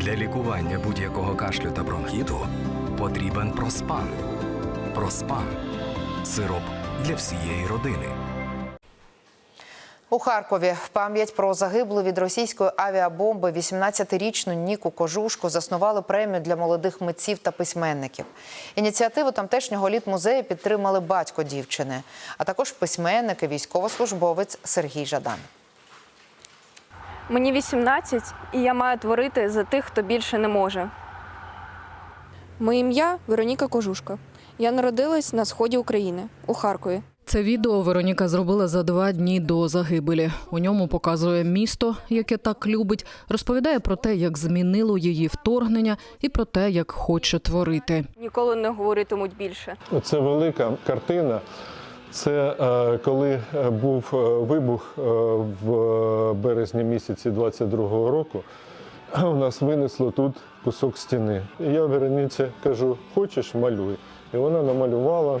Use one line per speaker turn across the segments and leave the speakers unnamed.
Для лікування будь-якого кашлю та бронхіту потрібен проспан. Проспан сироп для всієї родини.
У Харкові в пам'ять про загиблу від російської авіабомби 18-річну Ніку Кожушку заснували премію для молодих митців та письменників. Ініціативу тамтешнього літмузею підтримали батько дівчини, а також письменник і військовослужбовець Сергій Жадан.
Мені 18, і я маю творити за тих, хто більше не може.
Моє ім'я Вероніка Кожушка. Я народилась на сході України у Харкові.
Це відео Вероніка зробила за два дні до загибелі. У ньому показує місто, яке так любить, розповідає про те, як змінило її вторгнення, і про те, як хоче творити.
Ніколи не говоритимуть більше.
Це велика картина. Це е, коли е, був е, вибух в березні місяці 22-го року. У нас винесло тут кусок стіни. Я Вероніці кажу, хочеш малюй. І вона намалювала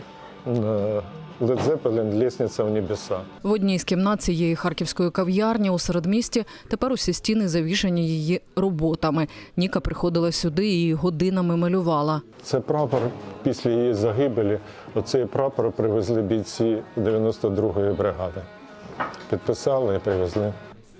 Led Zeppelin «Лестниця в небеса.
В одній з кімнат цієї харківської кав'ярні у середмісті тепер усі стіни завішані її роботами. Ніка приходила сюди і годинами малювала.
Це прапор після її загибелі. Оцей прапор привезли бійці 92-ї бригади. Підписали і привезли.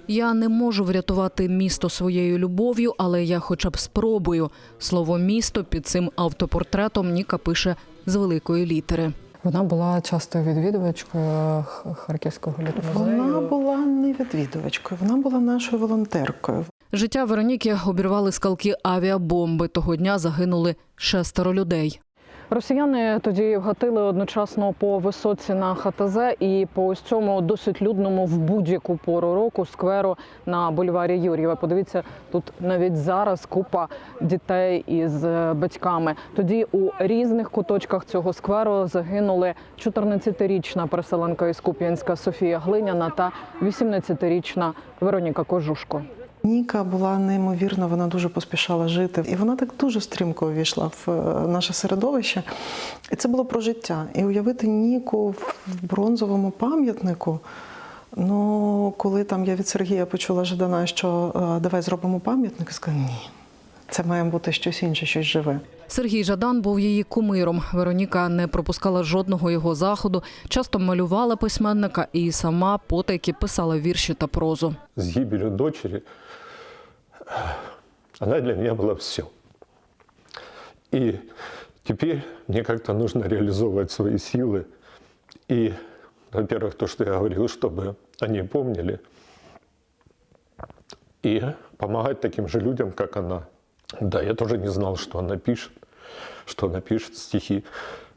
Я не можу врятувати місто своєю любов'ю, але я хоча б спробую. Слово місто під цим автопортретом Ніка пише з великої літери.
Вона була часто відвідувачкою Харківського літмузею.
Вона була не відвідувачкою, вона була нашою волонтеркою.
Життя Вероніки обірвали скалки авіабомби. Того дня загинули шестеро людей.
Росіяни тоді вгатили одночасно по висоці на ХТЗ і по ось цьому досить людному в будь-яку пору року скверу на бульварі Юр'єва. Подивіться, тут навіть зараз купа дітей із е, батьками. Тоді у різних куточках цього скверу загинули 14-річна переселенка із Куп'янська Софія Глиняна та 18-річна Вероніка Кожушко.
Ніка була неймовірна, вона дуже поспішала жити. І вона так дуже стрімко увійшла в е, наше середовище. І це було про життя. І уявити Ніку в бронзовому пам'ятнику. Ну, коли там я від Сергія почула Жадана, що е, давай зробимо пам'ятник, я сказала, ні. Це має бути щось інше, щось живе.
Сергій Жадан був її кумиром. Вероніка не пропускала жодного його заходу, часто малювала письменника і сама потайки писала вірші та прозу.
С гибелью дочери она для меня была все. И теперь мне как-то нужно реализовывать свои силы. И, во-первых, то, что я говорил, чтобы они помнили. И помогать таким же людям, как она. Да, я тоже не знал, что она пишет, что она пишет стихи,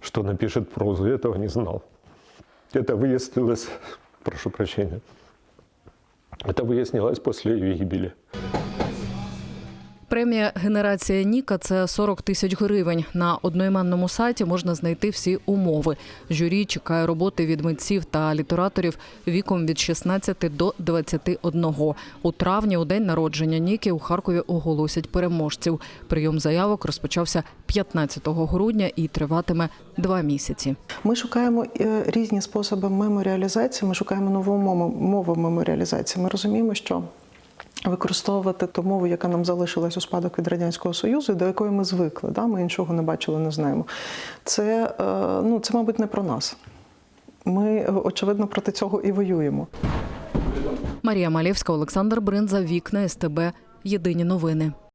что она пишет прозу. Я этого не знал. Это выяснилось, прошу прощения, это выяснилось после ее гибели.
Премія Генерація Ніка це 40 тисяч гривень. На одноіменному сайті можна знайти всі умови. Журі чекає роботи від митців та літераторів віком від 16 до 21. У травні, у день народження Ніки, у Харкові оголосять переможців. Прийом заявок розпочався 15 грудня і триватиме два місяці.
Ми шукаємо е, різні способи меморіалізації, ми шукаємо нову мову, меморіалізації. Ми розуміємо, що використовувати ту мову, яка нам залишилась у спадок від Радянського Союзу, до якої ми звикли, да? ми іншого не бачили, не знаємо. Це, е, ну, це, мабуть, не про нас. Ми, е, очевидно, проти цього і воюємо.
Марія Малєвська, Олександр Бринза, Вікна СТБ. Єдині новини.